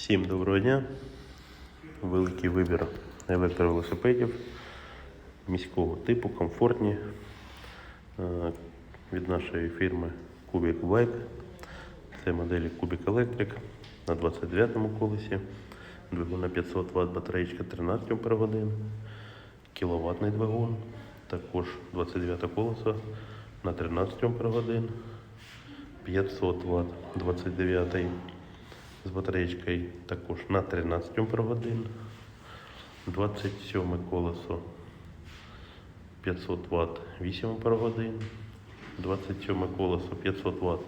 Всім доброго дня. Великий вибір електровелосипедів міського типу, комфортні е, від нашої фірми Cubic Bike. Це моделі Cubic Electric на 29-му колесі, двигун на 500 Вт, батареєчка 13 Ах, кіловатний двигун, також 29 колесо на 13 Ах, 500 Вт, 29 з батареєчкою також на 13 Ах, 27 колесо 500 Вт 8 Ах, 27 колесо 500 Вт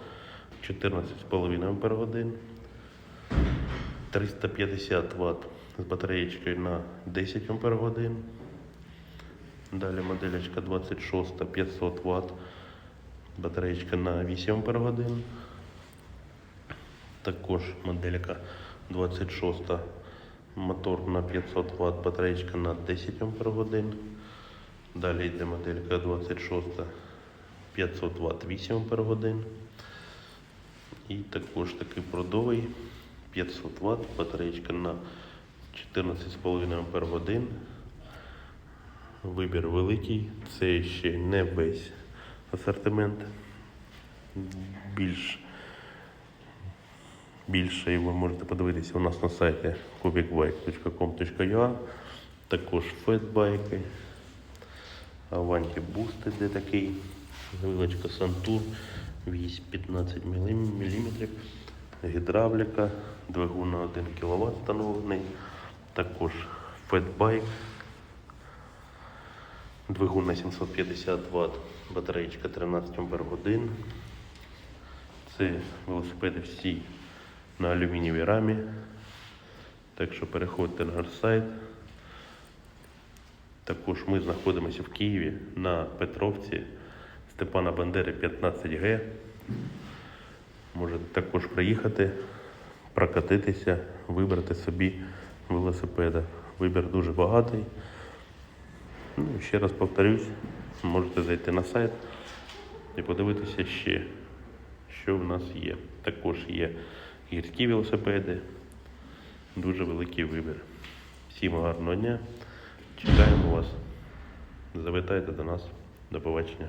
14,5 Ах, 350 Вт з батареєчкою на 10 Ах. Далі моделечка 26 500 Вт, батареєчка на 8 Ах. Також моделька 26 мотор на 500 Вт, батареєчка на 10 Ах. Далі йде моделька 26 500 Вт 8 Ах. І також такий продовий 500 Вт, батареєчка на 14,5 Ах. Вибір великий, це ще не весь асортимент. Більш Більше ви можете подивитися у нас на сайті kubicbike.com.ua, також фетбайки, Avanti Boost, де такий грилочка Santur, вісь 15 мм, гідравліка, двигун на 1 кВт встановлений, також фетбайк, двигун на 750 Вт, батареєчка 13 Ах. Це велосипеди всі на алюмінієвій рамі. Так що переходьте на наш сайт. Також ми знаходимося в Києві на Петровці Степана Бандери 15Г. Можете також приїхати, прокатитися, вибрати собі велосипеда. Вибір дуже багатий. Ну, ще раз повторюсь, можете зайти на сайт і подивитися ще, що в нас є. Також є гірські велосипеди, дуже великий вибір. Всім гарного дня. Чекаємо вас. Завітайте до нас. До побачення.